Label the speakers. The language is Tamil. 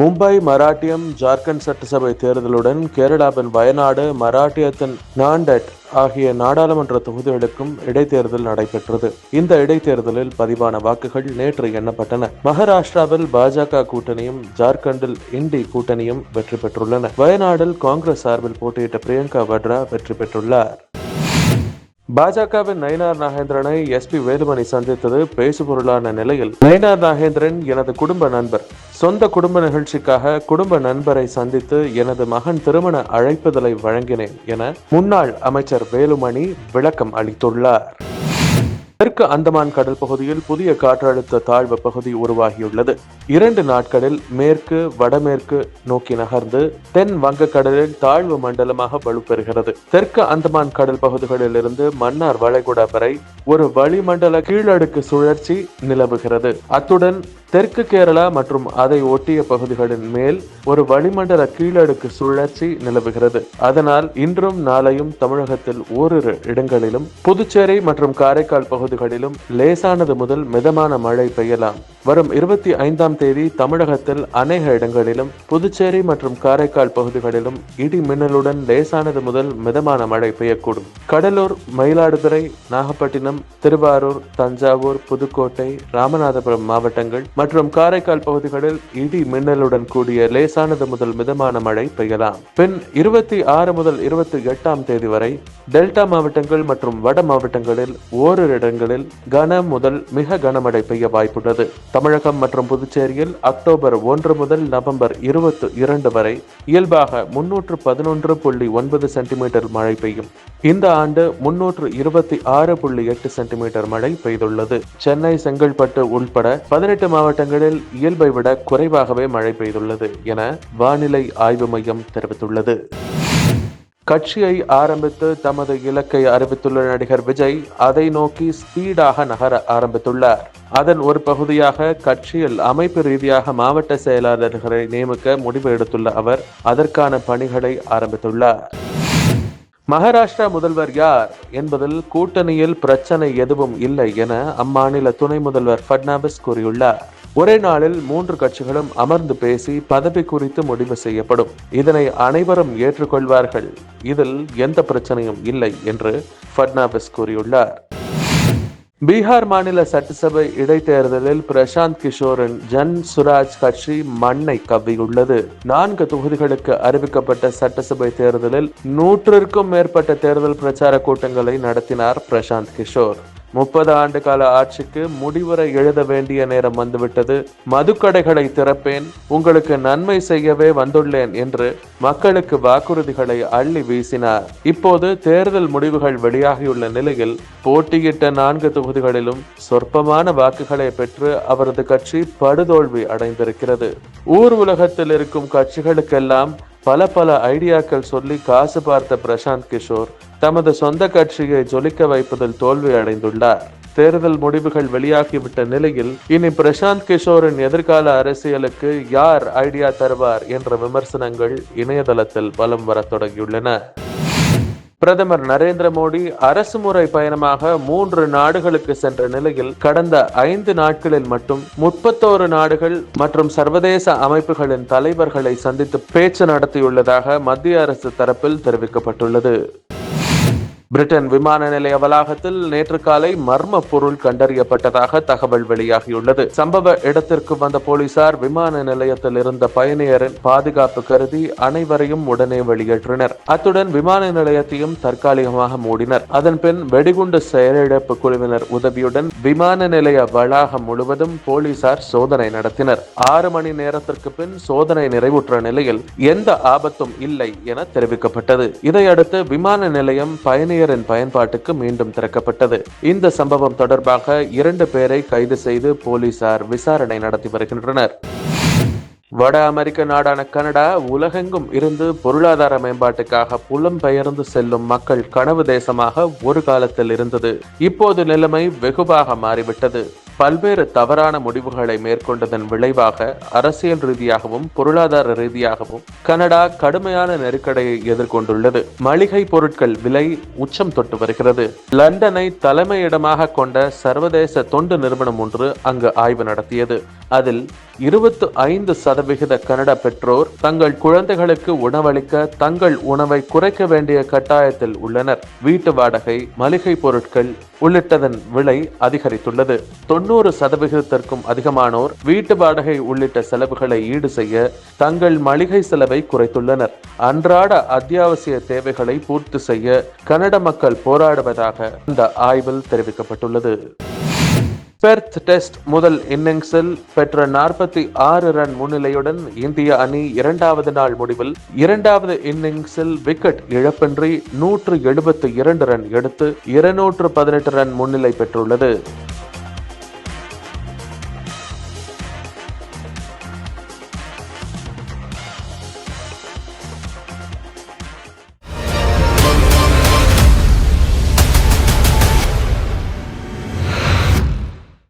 Speaker 1: மும்பை மராட்டியம் ஜார்க்கண்ட் சட்டசபை தேர்தலுடன் கேரளாவின் வயநாடு மராட்டியத்தின் நாண்டட் ஆகிய நாடாளுமன்ற தொகுதிகளுக்கும் இடைத்தேர்தல் நடைபெற்றது. இந்த இடைத்தேர்தலில் பதிவான வாக்குகள் நேற்று எண்ணப்பட்டன. மகாராஷ்டிராவில் பாஜக கூட்டணியும் ஜார்க்கண்டில் இண்டி கூட்டணியும் வெற்றி பெற்றுள்ளன. வயநாடில் காங்கிரஸ் சார்பில் போட்டியிட்ட பிரியங்கா வட்ரா வெற்றி பெற்றுள்ளார். பாஜகவின் நயினார் நாகேந்திரனை எஸ்பி வேலுமணி சந்தித்தது பேசுபொருளான நிலையில். நயினார் நாகேந்திரன் எனது குடும்ப நண்பர். சொந்த குடும்ப நிகழ்ச்சிக்காக குடும்ப நண்பரை சந்தித்து எனது மகன் திருமண அழைப்புதலை வழங்கினேன் என முன்னாள் அமைச்சர் வேலுமணி விளக்கம் அளித்துள்ளார். தெற்கு அந்தமான் கடல் பகுதியில் புதிய காற்றழுத்த தாழ்வு பகுதி உருவாகியுள்ளது. இரண்டு நாட்களில் மேற்கு வடமேற்கு நோக்கி நகர்ந்து தென் வங்கக்கடலில் தாழ்வு மண்டலமாக வலுப்பெறுகிறது. தெற்கு அந்தமான் கடல் பகுதிகளில் இருந்து மன்னார் வளைகுடா வரை ஒரு வளிமண்டல கீழடுக்கு சுழற்சி நிலவுகிறது. அத்துடன் தெற்கு கேரளா மற்றும் அதை ஒட்டிய பகுதிகளின் மேல் ஒரு வளிமண்டல கீழடுக்கு சுழற்சி நிலவுகிறது. அதனால் இன்றும் நாளையும் தமிழகத்தில் ஓரிரு இடங்களிலும் புதுச்சேரி மற்றும் காரைக்கால் பகுதிகளிலும் லேசானது முதல் மிதமான மழை பெய்யலாம். வரும் இருபத்தி ஐந்தாம் தேதி தமிழகத்தில் அநேக இடங்களிலும் புதுச்சேரி மற்றும் காரைக்கால் பகுதிகளிலும் இடி மின்னலுடன் லேசானது முதல் மிதமான மழை பெய்யக்கூடும். கடலூர் மயிலாடுதுறை நாகப்பட்டினம் திருவாரூர் தஞ்சாவூர் புதுக்கோட்டை ராமநாதபுரம் மாவட்டங்கள் மற்றும் காரைக்கால் பகுதிகளில் இடி மின்னலுடன் கூடிய லேசானது முதல் மிதமான மழை பெய்யலாம். பின் இருபத்தி ஆறு முதல் இருபத்தி எட்டாம் தேதி வரை டெல்டா மாவட்டங்கள் மற்றும் வட மாவட்டங்களில் ஓரிரு இடங்களில் கன முதல் மிக கனமழை பெய்ய வாய்ப்புள்ளது. தமிழகம் மற்றும் புதுச்சேரியில் அக்டோபர் ஒன்று முதல் நவம்பர் இருபத்தி இரண்டு வரை இயல்பாக முன்னூற்று பதினொன்று புள்ளி ஒன்பது சென்டிமீட்டர் மழை பெய்யும். இந்த ஆண்டு முன்னூற்று இருபத்தி ஆறு புள்ளி எட்டு சென்டிமீட்டர் மழை பெய்துள்ளது. சென்னை செங்கல்பட்டு உள்பட பதினெட்டு மாவட்டங்களில் இயல்பை விட குறைவாகவே மழை பெய்துள்ளது என வானிலை ஆய்வு மையம் தெரிவித்துள்ளது. கட்சியை ஆரம்பித்து தமது இலக்கை அறிவித்துள்ள நடிகர் விஜய் அதை நோக்கி ஸ்பீடாக நகர ஆரம்பித்துள்ளார். அதன் ஒரு பகுதியாக கட்சியில் அமைப்பு ரீதியாக மாவட்ட செயலாளர்களை நியமிக்க முடிவு எடுத்துள்ள அவர் அதற்கான பணிகளை ஆரம்பித்துள்ளார். மகாராஷ்டிரா முதல்வர் யார் என்பதில் கூட்டணியில் பிரச்சனை எதுவும் இல்லை என அம்மாநில துணை முதல்வர் ஃபட்னாவிஸ் கூறியுள்ளார். ஒரே நாளில் மூன்று கட்சிகளும் அமர்ந்து பேசி பதவி குறித்து முடிவு செய்யப்படும். இதனை அனைவரும் ஏற்றுக்கொள்வார்கள். இதில் எந்த பிரச்சனையும் இல்லை என்று ஃபட்னாவிஸ் கூறியுள்ளார். பீகார் மாநில சட்டசபை இடைத்தேர்தலில் பிரசாந்த் கிஷோரின் ஜன் சுராஜ் கட்சி மண்ணை கவ்வியுள்ளது. நான்கு தொகுதிகளுக்கு அறிவிக்கப்பட்ட சட்டசபை தேர்தலில் நூற்றிற்கும் மேற்பட்ட தேர்தல் பிரச்சார கூட்டங்களை நடத்தினார் பிரசாந்த் கிஷோர். முப்பது ஆண்டு கால ஆட்சிக்கு முடிவுரை எழுத வேண்டிய நேரம் வந்துவிட்டது. மதுக்கடைகளை திறப்பேன். உங்களுக்கு நன்மை செய்யவே வந்துள்ளேன் என்று மக்களுக்கு வாக்குறுதிகளை அள்ளி வீசினார். இப்போது தேர்தல் முடிவுகள் வெளியாகியுள்ள நிலையில் போட்டியிட்ட நான்கு தொகுதிகளிலும் சொற்பமான வாக்குகளை பெற்று அவரது கட்சி படுதோல்வி அடைந்திருக்கிறது. ஊர் உலகத்தில் இருக்கும் கட்சிகளுக்கெல்லாம் பல பல ஐடியாக்கள் சொல்லி காசு பார்த்த பிரசாந்த் கிஷோர் தமது சொந்த கட்சியை ஜொலிக்க வைப்பதில் தோல்வி அடைந்துள்ளார். தேர்தல் முடிவுகள் வெளியாகிவிட்ட நிலையில் இனி பிரசாந்த் கிஷோரின் எதிர்கால அரசியலுக்கு யார் ஐடியா தருவார் என்ற விமர்சனங்கள் இணையதளத்தில் பலம் வரத் தொடங்கியுள்ளன. பிரதமர் நரேந்திர மோடி அரசுமுறை பயணமாக மூன்று நாடுகளுக்கு சென்ற நிலையில் கடந்த ஐந்து நாட்களில் மட்டும் முப்பத்தோரு நாடுகள் மற்றும் சர்வதேச அமைப்புகளின் தலைவர்களை சந்தித்து பேச்சு நடத்தியுள்ளதாக மத்திய அரசு தரப்பில் தெரிவிக்கப்பட்டுள்ளது. பிரிட்டன் விமான நிலைய வளாகத்தில் நேற்று காலை மர்ம பொருள் கண்டறியப்பட்டதாக தகவல் வெளியாகியுள்ளது. சம்பவ இடத்திற்கு வந்த போலீசார் விமான நிலையத்தில் இருந்த பயணியரின் பாதுகாப்பு கருதி அனைவரையும் உடனே வெளியேற்றினர். அத்துடன் விமான நிலையத்தையும் தற்காலிகமாக மூடினர். அதன் பின் வெடிகுண்டு செயலிழப்பு குழுவினர் உதவியுடன் விமான நிலைய வளாகம் முழுவதும் போலீசார் சோதனை நடத்தினர். ஆறு மணி நேரத்திற்கு பின் சோதனை நிறைவுற்ற நிலையில் எந்த ஆபத்தும் இல்லை என தெரிவிக்கப்பட்டது. இதையடுத்து விமான நிலையம் பயணியர் பயணியரின் பயன்பாட்டுக்கு மீண்டும் திறக்கப்பட்டது. இந்த சம்பவம் தொடர்பாக இரண்டு பேரை கைது செய்து போலீசார் விசாரணை நடத்தி வருகின்றனர். வட அமெரிக்க நாடான கனடா உலகெங்கும் இருந்து பொருளாதார மேம்பாட்டுக்காக புலம்பெயர்ந்து செல்லும் மக்கள் கனவு தேசமாக ஒரு காலத்தில் இருந்தது. இப்போது நிலைமை வெகுவாக மாறிவிட்டது. பல்வேறு தவறான முடிவுகளை மேற்கொண்டதன் விளைவாக அரசியல் ரீதியாகவும் பொருளாதார ரீதியாகவும் கனடா கடுமையான நெருக்கடியை எதிர்கொண்டுள்ளது. மளிகை பொருட்கள் விலை உச்சம் தொட்டு வருகிறது. லண்டனை தலைமையிடமாக கொண்ட சர்வதேச தொண்டு நிறுவனம் ஒன்று அங்கு ஆய்வு நடத்தியது. அதில் இருபத்து ஐந்து சதவிகித கனட பெற்றோர் தங்கள் குழந்தைகளுக்கு உணவளிக்க தங்கள் உணவை குறைக்க வேண்டிய கட்டாயத்தில் உள்ளனர். வீட்டு வாடகை மளிகை பொருட்கள் உள்ளிட்டதன் விலை அதிகரித்துள்ளது. தொண்ணூறு சதவிகிதத்திற்கும் அதிகமானோர் வீட்டு வாடகை உள்ளிட்ட செலவுகளை ஈடு செய்ய தங்கள் மளிகை செலவை குறைத்துள்ளனர். அன்றாட அத்தியாவசிய தேவைகளை பூர்த்தி செய்ய கனட மக்கள் போராடுவதாக இந்த ஆய்வில் தெரிவிக்கப்பட்டுள்ளது. பெர்த் டெஸ்ட் முதல் இன்னிங்ஸில் பெற்ற நாற்பத்தி ஆறு ரன் முன்னிலையுடன் இந்திய அணி இரண்டாவது நாள் முடிவில் இரண்டாவது இன்னிங்ஸில் விக்கெட் இழப்பின்றி நூற்று எழுபத்தி இரண்டு ரன் எடுத்து இருநூற்று பதினெட்டு ரன் முன்னிலை பெற்றுள்ளது.